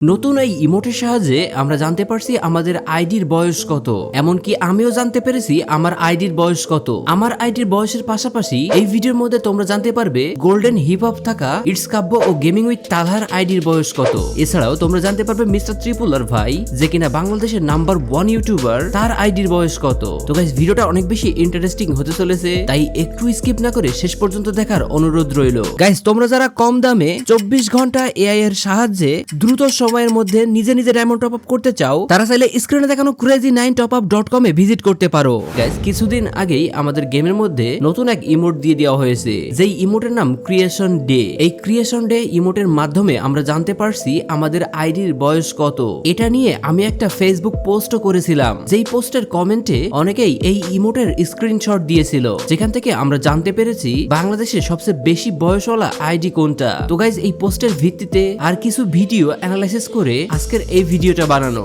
নতুন এই ইমোটের সাহায্যে আমরা জানতে পারছি আমাদের আইডির বয়স কত। এমনকি আমিও জানতে পেরেছি আমার আইডির বয়স কত। আমার আইডির বয়সের পাশাপাশি এই ভিডিওর মধ্যে তোমরা জানতে পারবে গোল্ডেন হিপ হপ থাকা ইটস কাব্য ও গেমিং উইথ তালহার আইডির বয়স কত। এছাড়াও তোমরা জানতে পারবে মিস্টার ত্রিপুলার ভাই, যে কিনা বাংলাদেশের নাম্বার ওয়ান ইউটিউবার তার আইডির বয়স কত। তো গাইস ভিডিওটা অনেক বেশি ইন্টারেস্টিং হতে চলেছে, তাই একটু স্কিপ না করে শেষ পর্যন্ত দেখার অনুরোধ রইল। গাইস তোমরা যারা কম দামে চব্বিশ ঘণ্টা এআই এর সাহায্যে দ্রুত সময়ের মধ্যে নিজে নিজে ডায়মন্ড টপ আপ করতে চাও, তারা চাইলে স্ক্রিনে দেখানো crazy nine top up dot কমে ভিজিট করতে পারো। গাইস কিছুদিন আগেই আমাদের গেমের মধ্যে নতুন এক ইমোট দিয়ে দেওয়া হয়েছে। যেই ইমোটের নাম ক্রিয়েশন ডে এই ক্রিয়েশন ডে ইমোটের মাধ্যমে আমরা জানতে পারছি আমাদের আইডির বয়স কত। এটা নিয়ে আমি একটা ফেসবুক পোস্টও করেছিলাম। যেই পোস্টের কমেন্টে অনেকেই এই ইমোটের স্ক্রিনশট দিয়েছিল। যেখান থেকে আমরা জানতে পেরেছি বাংলাদেশের সবচেয়ে বেশি বয়সওয়ালা আইডি কোনটা। তো গাইজ এই পোস্টের ভিত্তিতে আর কিছু ভিডিও অ্যানালাইসিস করে আজকের এই ভিডিওটা বানানো।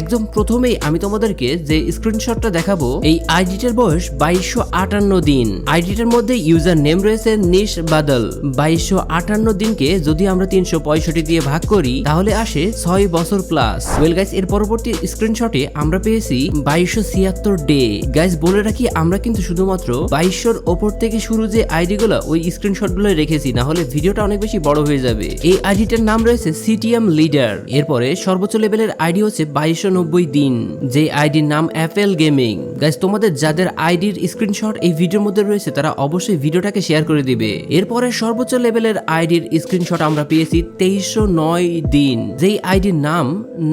একদম প্রথমেই আমি তোমাদেরকে যে স্ক্রিনশটটা দেখাবো, এই আইডিটার বয়স বাইশশো আটান্ন দিন। আইডিটার মধ্যে ইউজার নেম রয়েছে নিশ বাদল। বাইশশো আটান্ন দিনকে যদি আমরা তিনশো পঁয়ষট্টি দিয়ে ভাগ করি, তাহলে আসে ছয় বছর প্লাস ওয়েল গাইজ এর পরবর্তী স্ক্রিনশটে আমরা পেয়েছি বাইশশো ছিয়াত্তর ডে গাইজ বলে রাখি, আমরা কিন্তু শুধুমাত্র বাইশশোর ওপর থেকে শুরু যে আইডি গুলো, ওই স্ক্রিনশটগুলো রেখেছি না হলে ভিডিওটা অনেক বেশি বড় হয়ে যাবে। এই আইডিটার নাম রয়েছে সিটিএম লিডার। এরপরে সর্বোচ্চ লেভেলের আইডি হচ্ছে বাইশশো দিন যে আইডির নাম অ্যাপেল গেমিং গাইজ তোমাদের যাদের আইডির স্ক্রিনশট এই ভিডিওর মধ্যে রয়েছে, তারা অবশ্যই ভিডিওটাকে শেয়ার করে দিবে। এরপরে সর্বোচ্চ লেভেলের আইডির স্ক্রিনশট আমরা পেয়েছি তেইশশো নয় দিন, যেই আইডির নাম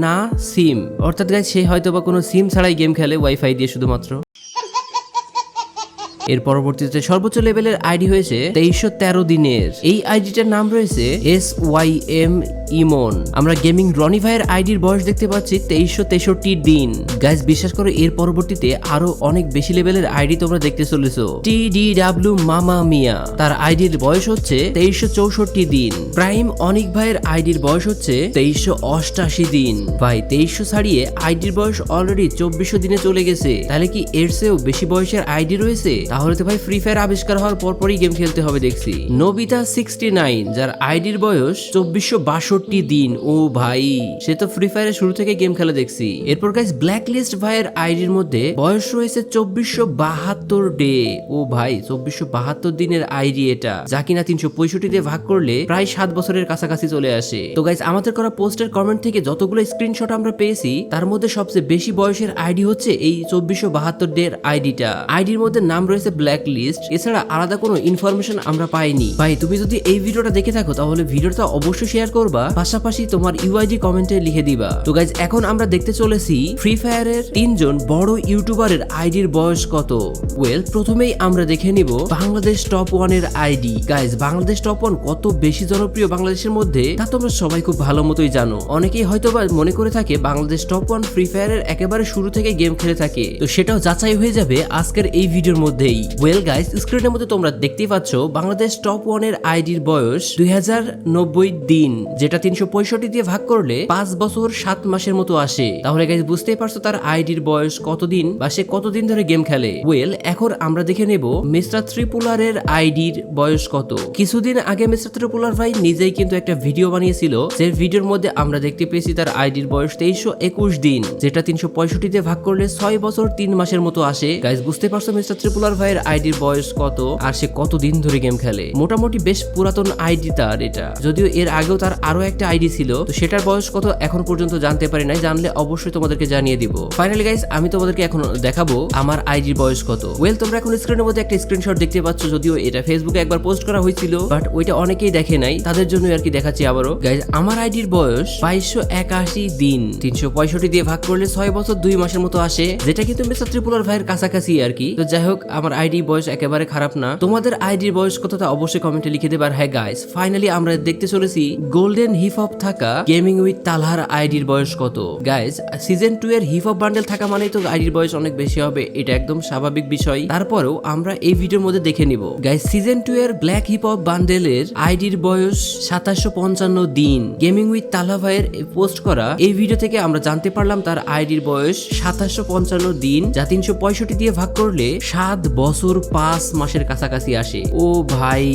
না সিম অর্থাৎ গাইজ সে হয়তো বা কোনো সিম ছাড়াই গেম খেলে ওয়াইফাই দিয়ে শুধুমাত্র। এর পরবর্তীতে সর্বোচ্চ লেভেলের আইডি হয়েছে তেইশশো তেরো দিনের। এই আইডিটার নাম রয়েছে এস ওয়াই এম ইমন। আমরা গেমিং রনি ভাইয়ের আইডির বয়স দেখতে পাচ্ছি তেইশশো তেষট্টি দিন। গাইজ বিশ্বাস করো, এর পরবর্তীতে আরও অনেক বেশি লেভেলের আইডি তোমরা দেখতে চলেছো। টি ডি ডাব্লিউ মামা মিয়া। তার আইডির বয়স হচ্ছে তেইশশো চৌষট্টি দিন। প্রাইম অনিক ভাইয়ের আইডির বয়স হচ্ছে তেইশশো অষ্টাশি দিন। ভাই, তেইশশো ছাড়িয়ে আইডির বয়স অলরেডি চব্বিশশো দিনে চলে গেছে। তাহলে কি এর চেয়েও বেশি বয়সের আইডি রয়েছে? তাহলে তো ভাই ফ্রি ফায়ার আবিষ্কার হওয়ার পরপরই গেম খেলতে হবে দেখছি। নবিতা সিক্সটি নাইন যার আইডির বয়স চব্বিশশো বাষট্টি দিন। ও ভাই, সে তো ফ্রি ফায়ারের শুরু থেকে গেম খেলা দেখছি। এরপর গাইজ ব্ল্যাক লিস্ট ভাইয়ের আইডির মধ্যে বয়স রয়েছে চব্বিশশো বাহাত্তর ডে। ও ভাই, চব্বিশশো বাহাত্তর দিনের আইডি এটা। যা কিনা তিনশো পঁয়ষট্টি দিয়ে ভাগ করলে প্রায় সাত বছরের কাছাকাছি চলে আসে। তো গাইজ আমাদের করা পোস্টের কমেন্ট থেকে যতগুলো স্ক্রিনশট আমরা পেয়েছি, তার মধ্যে সবচেয়ে বেশি বয়সের আইডি হচ্ছে এই চব্বিশশো বাহাত্তর ডের আইডিটা আইডির মধ্যে নাম রয়েছে ব্ল্যাক লিস্ট এছাড়া আলাদা কোনো ইনফরমেশন আমরা পাইনি। ভাই, তুমি যদি এই ভিডিওটা দেখে থাকো, তাহলে ভিডিওটা অবশ্যই শেয়ার করবা, পাশাপাশি তোমার ইউআইডি কমেন্টে লিখে দিবা। তো গাইজ এখন আমরা দেখতে চলেছি ফ্রি ফায়ারের তিনজন বড় ইউটিউবারের আইডির বয়স কত? ওয়েল প্রথমেই আমরা দেখে নিব বাংলাদেশ টপ ওয়ানের ID guys Bangladesh top one কত বেশি জনপ্রিয় বাংলাদেশের মধ্যে, তা তোমরা সবাই খুব ভালো মতোই জানো। অনেকেই হয়তো বা মনে করে থাকে বাংলাদেশ টপ ওয়ান ফ্রি ফায়ারের একেবারে শুরু থেকে গেম খেলে থাকে। তো সেটাও যাচাই হয়ে যাবে আজকের এই ভিডিওর মধ্যেই ওয়েল গাইজ স্ক্রিনের মধ্যে তোমরা দেখতেই পাচ্ছ বাংলাদেশ টপ ওয়ানের আইডির বয়স দুই দিন, যেটা তিনশো পঁয়ষট্টি দিয়ে ভাগ করলে পাঁচ বছর সাত মাসের মতো আসে। তাহলে গাইজ বুঝতেই পারছ তার আইডির বয়স কতদিন বা সে কতদিন ধরে গেম খেলে? ওয়েল এখন আমরা দেখে নেব মিস্টার ত্রিপুলারের আইডির বয়স কত। কিছুদিন আগে মিস্টার ত্রিপুলার ভাই নিজেই কিন্তু একটা ভিডিও বানিয়েছিল, যে ভিডিওর মধ্যে আমরা দেখতে পেয়েছি তার আইডির বয়স তেইশশো একুশ দিন, যেটা তিনশো পঁয়ষট্টি দিয়ে ভাগ করলে ছয় বছর তিন মাসের মতো আসে। গাইজ বুঝতে পারছ মিস্টার ত্রিপুলার ভাইয়ের আইডির বয়স কত আর সে কতদিন ধরে গেম খেলে? মোটামুটি বেশ পুরাতন আইডি তার এটা। যদিও এর আগেও তার আরও একটা আইডি ছিল, তো সেটার বয়স কত এখন পর্যন্ত জানতে পারি নাই, জানলে অবশ্যই তোমাদেরকে জানিয়ে দিব। ফাইনালি গাইজ আমি তোমাদেরকে এখন দেখাবো আমার আইডির বয়স কত। ওয়েল তোমরা এখন স্ক্রিনের মধ্যে একটা স্ক্রিনশট দেখতে পাচ্ছ, যদিও এটা ফেসবুকে একবার পোস্ট করা হয়েছিল বাট ওইটা অনেকেই দেখে নাই, তাদের জন্য আর কি দেখাচ্ছি আবারও। গাইজ আমার আইডির বয়স বাইশশো একাশি দিন। তিনশো পঁয়ষট্টি দিয়ে ভাগ করলে ছয় বছর দুই মাসের মতো আসে, যেটা কিন্তু মিস্টার ত্রিপুলার ভাইয়ের কাছাকাছি আর কি তো যাই হোক, আমার আইডি বয়স একেবারে খারাপ না। তোমাদের আইডির বয়স কত তা অবশ্যই কমেন্টে লিখে দেবে। আর হ্যাঁ গাইস ফাইনালি আমরা দেখতে চলেছি গোল্ডেন হিপ হপ থাকা গেমিং উইথ তালহার আইডির বয়স কত। গাইস সিজন টু এর হিপ হপ বান্ডেল থাকা মানেই তো আইডির বয়স অনেক বেশি হবে। এটা একদম স্বাভাবিক বিষয়। তারপরেও আমরা এই ভিডিওর মধ্যে দেখে নিব। গাইস সিজন টু এর ব্ল্যাক হিপ হপ বান্ডেলের আইডির বয়স সাতাশশো পঞ্চান্ন দিন। গেমিং উইথ তালহা ভাইয়ের পোস্ট করা এই ভিডিও থেকে আমরা জানতে পারলাম তার আইডির বয়স সাতাশশো পঞ্চান্ন দিন। যা তিনশো পঁয়ষট্টি দিয়ে ভাগ করলে সাত বছর পাঁচ মাসের কাছাকাছি আসে। ও ভাই,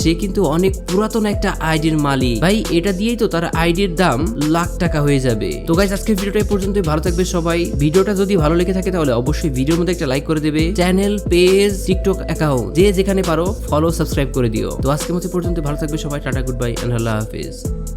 সে কিন্তু অনেক পুরাতন একটা আইডির মালিক। ভাই, এটা দিয়েই তো তার আইডির দাম লাখ টাকা হয়ে যাবে। তো গাইজ আজকের ভিডিওটা পর্যন্ত ভালো থাকবে সবাই। ভিডিওটা যদি ভালো লেগে থাকে তাহলে অবশ্যই ভিডিওর মধ্যে একটা লাইক করে দেবে। চ্যানেল পেজ টিকটক অ্যাকাউন্ট যে যেখানে পারো ফলো সাবস্ক্রাইব করে দিও। তো আজকের মতো পর্যন্ত ভালো থাকবে সবাই। টাটা গুড বাই আল্লাহ হাফিজ।